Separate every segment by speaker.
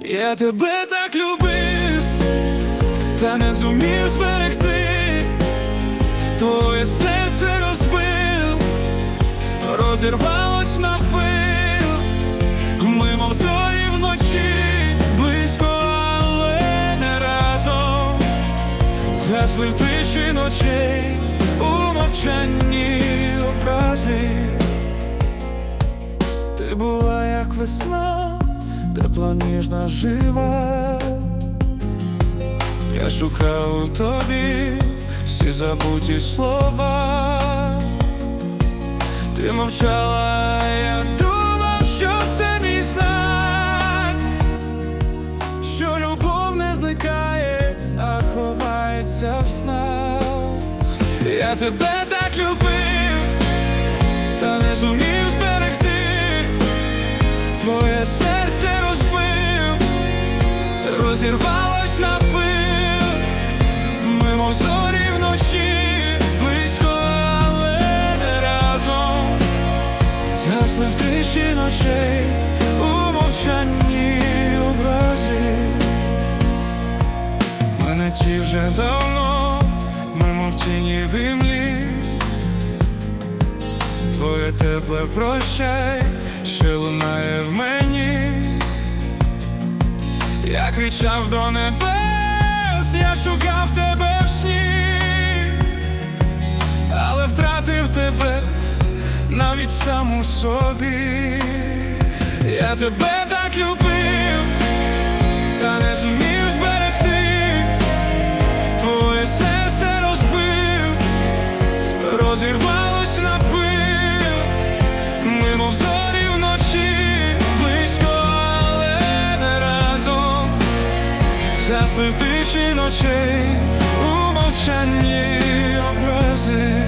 Speaker 1: Я тебе так любив, та не зумів зберегти, твоє серце розбив, розірвалось на пил, ми мов зорі вночі, близько, але не разом, згасли в тиші ночей, у мовчанні образи. Ти була як весна, тепла ніжна жива. Я шукав у тобі всі забуті слова. Ти мовчала, я думав, що це мій знак, що любов не зникає, а ховається в снах. Я тебе так любив, розірвалось на пил, ми мов зорі вночі, близько, але не разом, згасли в тиші ночей, у мовчанні образи. Мене ті вже давно, ми мов тіні в імлі, Твоє тепле прощай, що лунає в мені, я кричав до небес, я шукав тебе в сні, але втратив тебе навіть сам у собі. Я тебе так любив, згасли в тиші ночей, у мовчанні образи,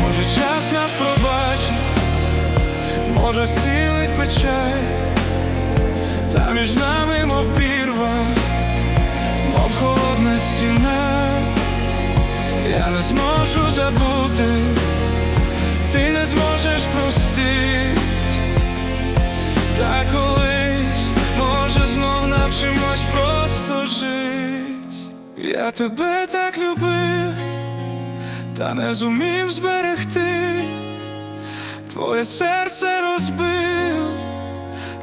Speaker 1: може час нас пробачить, може зцілить печаль, та між нами, мов пірва, мов холодна стіна. Я не зможу забути, ти не зможеш Я тебе так любив, та не зумів зберегти, твоє серце розбив,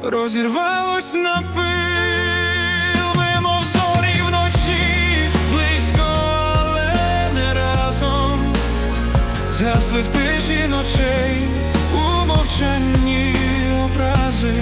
Speaker 1: розірвалось на пил, ми мов зорі вночі, близько, але не разом, згасли в тиші ночей, у мовчанні образи.